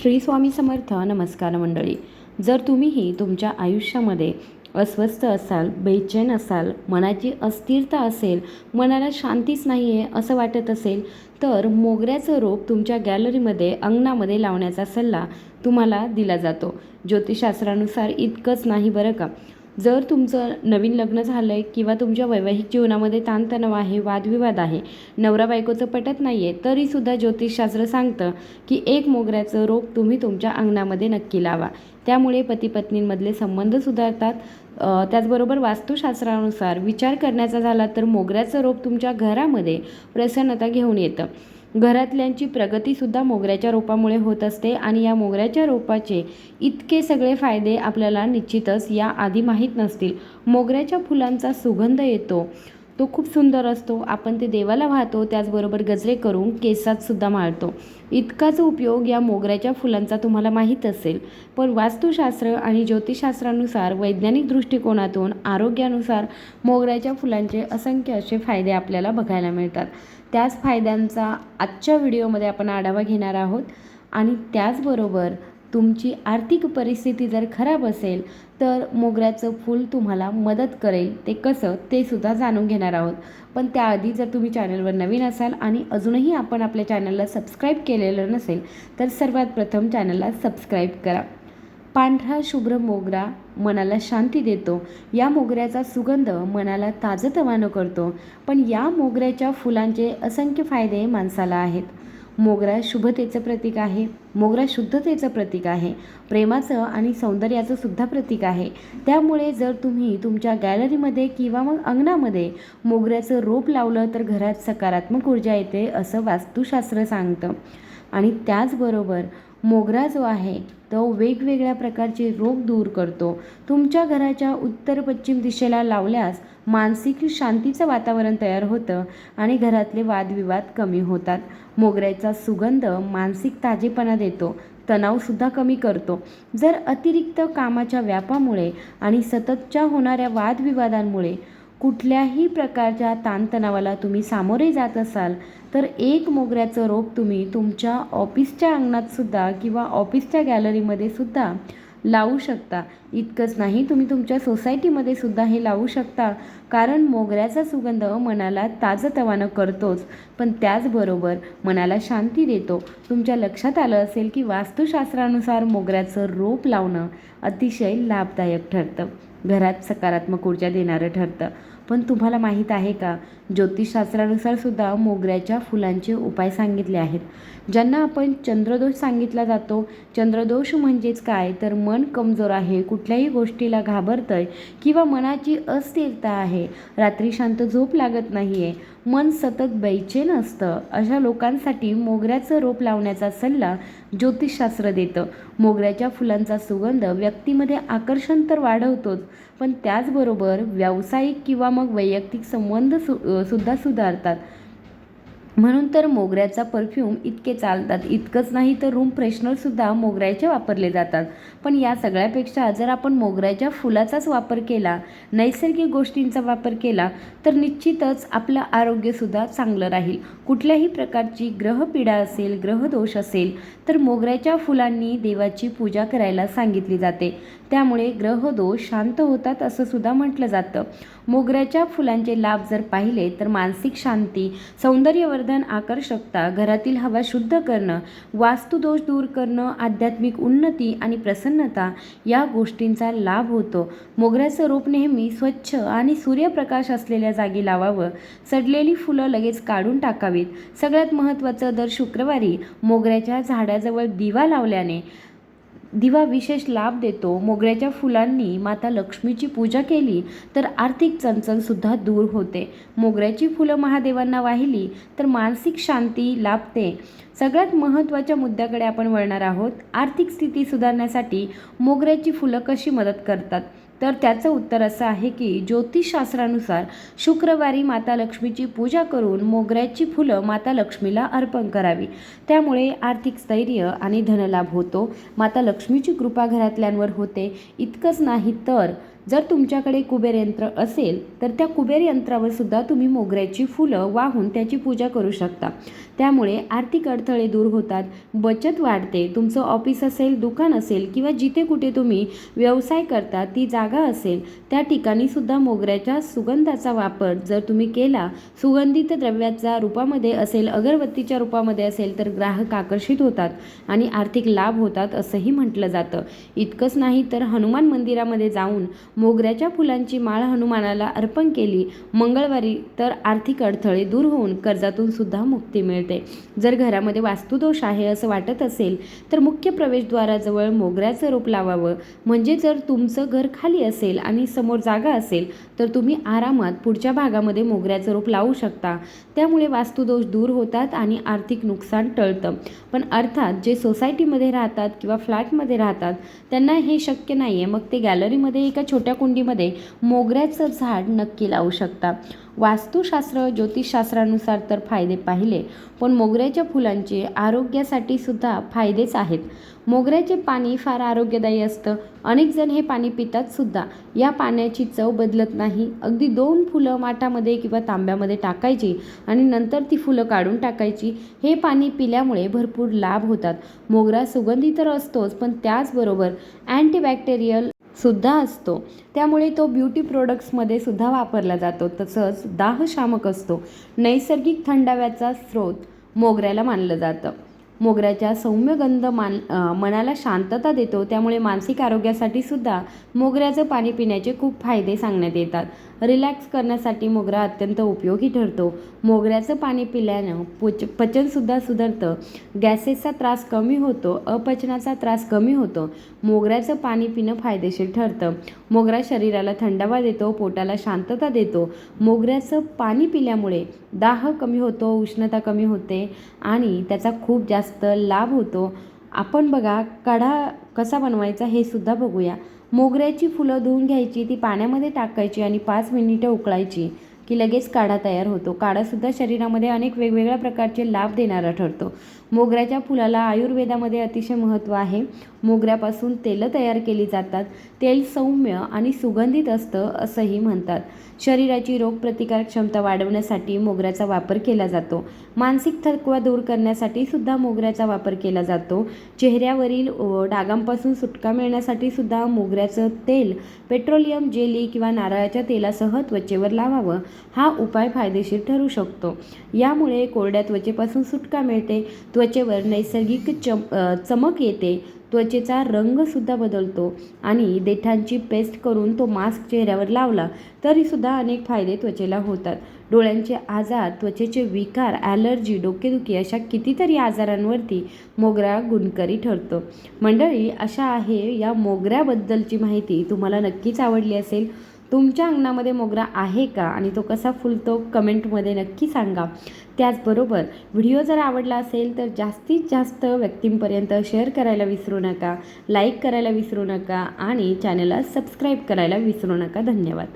श्री स्वामी समर्थ नमस्कार मंडळी. जर तुम्हीही तुमच्या आयुष्यामध्ये अस्वस्थ असाल बेचैन असाल मनाची अस्थिरता असेल मनाला शांतीच नाही आहे असं वाटत असेल तर मोगऱ्याचं रोप तुमच्या गॅलरीमध्ये अंगणामध्ये लावण्याचा सल्ला तुम्हाला दिला जातो. ज्योतिषशास्त्रानुसार इतकंच नाही बरं का? जर तुमचं नवीन लग्न झालं आहे किंवा तुमच्या वैवाहिक जीवनामध्ये ताणतणाव आहे वादविवाद आहे नवरा बायकोचं पटत नाही आहे तरीसुद्धा ज्योतिषशास्त्र सांगतं की एक मोगऱ्याचं रोप तुम्ही तुमच्या अंगणामध्ये नक्की लावा. त्यामुळे पती पत्नींमधले संबंध सुधारतात. त्याचबरोबर वास्तुशास्त्रानुसार विचार करण्याचा झाला तर मोगऱ्याचं रोप तुमच्या घरामध्ये प्रसन्नता घेऊन येतं. घरातल्यांची प्रगतीसुद्धा मोगऱ्याच्या रोपामुळे होत असते आणि या मोगऱ्याच्या रोपाचे इतके सगळे फायदे आपल्याला निश्चितच या आधी माहीत नसतील. मोगऱ्याच्या फुलांचा सुगंध येतो. तो खूप सुंदर असतो. आपण ते देवाला वाहतो त्याचबरोबर गजरे करून केसात सुद्धा माळतो. इतकाच उपयोग या मोगऱ्याच्या फुलांचा तुम्हाला माहीत असेल. पण वास्तुशास्त्र आणि ज्योतिषशास्त्रानुसार वैज्ञानिक दृष्टिकोनातून आरोग्यानुसार मोगऱ्याच्या फुलांचे असंख्य असे फायदे आपल्याला बघायला मिळतात. त्याच फायद्यांचा आजच्या व्हिडिओमध्ये आपण आढावा घेणार आहोत. आणि त्याचबरोबर तुमची आर्थिक परिस्थिती जर खराब असेल तर मोगऱ्याचं फूल तुम्हाला मदत करेल. ते कसं ते सुद्धा जाणून घेणार आहोत. पण त्याआधी जर तुम्ही चॅनलवर नवीन असाल आणि अजूनही आपण आपल्या चॅनलला सबस्क्राईब केलेलं नसेल तर सर्वात प्रथम चॅनलला सबस्क्राईब करा. पांढरा शुभ्र मोगरा मनाला शांती देतो. या मोगऱ्याचा सुगंध मनाला ताजतवानं करतो. पण या मोगऱ्याच्या फुलांचे असंख्य फायदे माणसाला आहेत. मोगरा शुभतेचं प्रतीक आहे. मोगरा शुद्धतेचं प्रतीक आहे. प्रेमाचं आणि सौंदर्याचं सुद्धा प्रतीक आहे. त्यामुळे जर तुम्ही तुमच्या गॅलरीमध्ये किंवा मग अंगणामध्ये मोगऱ्याचं रोप लावलं तर घरात सकारात्मक ऊर्जा येते असं वास्तुशास्त्र सांगतं. आणि त्याचबरोबर मोगरा जो आहे तो वेगवेगळ्या प्रकारचे रोग दूर करतो. तुमच्या घराच्या उत्तर पश्चिम दिशेला लावल्यास मानसिक शांतीचं वातावरण तयार होतं आणि घरातले वादविवाद कमी होतात. मोगऱ्याचा सुगंध मानसिक ताजेपणा देतो तणावसुद्धा कमी करतो. जर अतिरिक्त कामाच्या व्यापामुळे आणि सततच्या होणाऱ्या वादविवादांमुळे कुठल्याही प्रकारच्या ताणतणावाला तुम्ही सामोरे जात असाल तर एक मोगऱ्याचं रोप तुम्ही तुमच्या ऑफिसच्या अंगणातसुद्धा किंवा ऑफिसच्या गॅलरीमध्ये सुद्धा लावू शकता. इतकंच नाही तुम्ही तुमच्या सोसायटीमध्ये सुद्धा हे लावू शकता. कारण मोगऱ्याचा सुगंध मनाला ताजतवानं करतोच. पण त्याचबरोबर मनाला शांती देतो. तुमच्या लक्षात आलं असेल की वास्तुशास्त्रानुसार मोगऱ्याचं रोप लावणं अतिशय लाभदायक ठरतं. घरात सकारात्मक ऊर्जा देणारं ठरतं. पण तुम्हाला माहीत आहे का? ज्योतिषशास्त्रानुसार सुद्धा मोगऱ्याच्या फुलांचे उपाय सांगितले आहेत. ज्यांना आपण चंद्रदोष सांगितला जातो चंद्रदोष म्हणजेच काय? तर मन कमजोर आहे कुठल्याही गोष्टीला घाबरतंय किंवा मनाची अस्थिरता आहे रात्री शांत झोप लागत नाही आहे मन सतत बैचेन असतं. अशा लोकांसाठी मोगऱ्याचं रोप लावण्याचा सल्ला ज्योतिषशास्त्र देतं. मोगऱ्याच्या फुलांचा सुगंध व्यक्तीमध्ये आकर्षण तर वाढवतोच पण त्याचबरोबर व्यावसायिक किंवा मग वैयक्तिक संबंध सु सुद्धा सुधारतात. म्हणून तर मोगऱ्याचा परफ्यूम इतके चालतात. इतकंच नाही तर रूम फ्रेशनरसुद्धा मोगऱ्याचे वापरले जातात. पण या सगळ्यापेक्षा जर आपण मोगऱ्याच्या फुलाचाच वापर केला नैसर्गिक गोष्टींचा वापर केला तर निश्चितच आपलं आरोग्यसुद्धा चांगलं राहील. कुठल्याही प्रकारची ग्रहपीडा असेल ग्रहदोष असेल तर मोगऱ्याच्या फुलांनी देवाची पूजा करायला सांगितली जाते. त्यामुळे ग्रहदोष शांत होतात असं सुद्धा म्हटलं जातं. मोगऱ्याच्या फुलांचे लाभ जर पाहिले तर मानसिक शांती सौंदर्यवर्धन आकर्षकता घरातील हवा शुद्ध करणं वास्तुदोष दूर करणं आध्यात्मिक उन्नती आणि प्रसन्नता या गोष्टींचा लाभ होतो. मोगऱ्याचं रोप नेहमी स्वच्छ आणि सूर्यप्रकाश असलेल्या जागी लावावं. सडलेली फुलं लगेच काढून टाकावीत. सगळ्यात महत्त्वाचं दर शुक्रवारी मोगऱ्याच्या झाडाजवळ दिवा लावल्याने दिवा विशेष लाभ देतो. मोगऱ्याच्या फुलांनी माता लक्ष्मीची पूजा केली तर आर्थिक चणचणसुद्धा दूर होते. मोगऱ्याची फुलं महादेवांना वाहिली तर मानसिक शांती लाभते. सगळ्यात महत्त्वाच्या मुद्द्याकडे आपण वळणार आहोत. आर्थिक स्थिती सुधारण्यासाठी मोगऱ्याची फुलं कशी मदत करतात? तर त्याचं उत्तर असं आहे की ज्योतिषशास्त्रानुसार शुक्रवारी माता लक्ष्मीची पूजा करून मोगऱ्याची फुलं माता लक्ष्मीला अर्पण करावी. त्यामुळे आर्थिक स्थैर्य आणि धनलाभ होतो. माता लक्ष्मीची कृपा घरातल्यांवर होते. इतकंच नाही तर जर तुमच्याकडे कुबेर यंत्र असेल तर त्या कुबेर यंत्रावर सुद्धा तुम्ही मोगऱ्याची फुलं वाहून त्याची पूजा करू शकता. त्यामुळे आर्थिक अडथळे दूर होतात बचत वाढते तुमचं ऑफिस असेल दुकान असेल किंवा जिथे कुठे तुम्ही व्यवसाय करता ती जागा असेल त्या ठिकाणी सुद्धा मोगऱ्याच्या सुगंधाचा वापर जर तुम्ही केला सुगंधित द्रव्याच्या रूपामध्ये असेल अगरबत्तीच्या रूपामध्ये असेल तर ग्राहक आकर्षित होतात आणि आर्थिक लाभ होतात असंही म्हटलं जातं. इतकंच नाही तर हनुमान मंदिरामध्ये जाऊन मोगऱ्याच्या फुलांची माळ हनुमानाला अर्पण केली. मंगळवारी तर आर्थिक अडथळे दूर होऊन कर्जातून सुद्धा मुक्ती मिळते. जर घरामध्ये वास्तुदोष आहे असं वाटत असेल तर मुख्य प्रवेशद्वाराजवळ मोगऱ्याचं रोप लावावं. म्हणजे जर तुमचं घर खाली असेल आणि समोर जागा असेल तर तुम्ही आरामात पुढच्या भागामध्ये मोगऱ्याचं रोप लावू शकता. त्यामुळे वास्तुदोष दूर होतात आणि आर्थिक नुकसान टळतं. पण अर्थात जे सोसायटीमध्ये राहतात किंवा फ्लॅटमध्ये राहतात त्यांना हे शक्य नाही आहे मग ते गॅलरीमध्ये एका छोट्या छोट्या कुंडीमध्ये मोगऱ्याचं झाड नक्की लावू शकता. वास्तुशास्त्र ज्योतिषशास्त्रानुसार तर फायदे पाहिले पण मोगऱ्याच्या फुलांचे आरोग्यासाठी सुद्धा फायदेच आहेत. मोगऱ्याचे पाणी फार आरोग्यदायी असतं. अनेक जण हे पाणी पितात सुद्धा. या पाण्याची चव बदलत नाही. अगदी दोन फुलं माठामध्ये किंवा तांब्यामध्ये टाकायची आणि नंतर ती फुलं काढून टाकायची हे पाणी पिल्यामुळे भरपूर लाभ होतात. मोगरा सुगंधी तर असतोच पण त्याचबरोबर अँटीबॅक्टेरियल सुद्धा असतो. त्यामुळे तो ब्युटी प्रोडक्ट्समध्ये सुद्धा वापरला जातो. तसंच दाहशामक असतो. नैसर्गिक थंडाव्याचा स्रोत मोगऱ्याला मानलं जातं. मोगऱ्याच्या सौम्य गंध मान मनाला शांतता देतो. त्यामुळे मानसिक आरोग्यासाठी सुद्धा मोगऱ्याचं पाणी पिण्याचे खूप फायदे सांगण्यात येतात. रिलॅक्स करण्यासाठी मोगरा अत्यंत उपयोगी ठरतो. मोगऱ्याचं पाणी पिल्यानं पुच पचनसुद्धा सुधारतं. गॅसेसचा त्रास कमी होतो अपचनाचा त्रास कमी होतो. मोगऱ्याचं पाणी पिणं फायदेशीर ठरतं. मोगरा शरीराला थंडावा देतो पोटाला शांतता देतो. मोगऱ्याचं पाणी पिल्यामुळे दाह कमी होतो उष्णता कमी होते आणि त्याचा खूप जास्त लाभ होतो. आपण बघा काढा कसा बनवायचा हे सुद्धा बघूया. मोगऱ्याची फुलं धुवून घ्यायची ती पाण्यामध्ये टाकायची आणि पाच मिनिटं उकळायची की लगेच काढा तयार होतो. काढासुद्धा शरीरामध्ये अनेक वेगवेगळ्या प्रकारचे लाभ देणारा ठरतो. मोगऱ्याच्या फुलाला आयुर्वेदामध्ये अतिशय महत्त्व आहे. मोगऱ्यापासून तेलं तयार केली जातात. तेल सौम्य आणि सुगंधित असतं असंही म्हणतात. शरीराची रोगप्रतिकारक क्षमता वाढवण्यासाठी मोगऱ्याचा वापर केला जातो. मानसिक थकवा दूर करण्यासाठी सुद्धा मोगऱ्याचा वापर केला जातो. चेहऱ्यावरील डागांपासून सुटका मिळण्यासाठी सुद्धा मोगऱ्याचं तेल पेट्रोलियम जेली किंवा नारळाच्या तेलासह त्वचेवर लावावं. हा उपाय फायदेशीर ठरू शकतो. यामुळे कोरड्या त्वचेपासून सुटका मिळते. त्वचेवर नैसर्गिक चम चमक येते. त्वचेचा रंगसुद्धा बदलतो आणि देठांची पेस्ट करून तो मास्क चेहऱ्यावर लावला तरीसुद्धा अनेक फायदे त्वचेला होतात. डोळ्यांचे आजार त्वचेचे विकार ॲलर्जी डोकेदुखी अशा कितीतरी आजारांवरती मोगरा गुणकारी ठरतो. मंडळी अशा आहे या मोगऱ्याबद्दलची माहिती. तुम्हाला नक्कीच आवडली असेल. तुमच्या अंगणामध्ये मोगरा आहे का? आणि तो कसा फुलतो? कमेंटमध्ये नक्की सांगा. त्याचबरोबर व्हिडिओ जर आवडला असेल तर जास्तीत जास्त व्यक्तींपर्यंत शेअर करायला विसरू नका लाईक करायला विसरू नका आणि चॅनलला सबस्क्राईब करायला विसरू नका. धन्यवाद.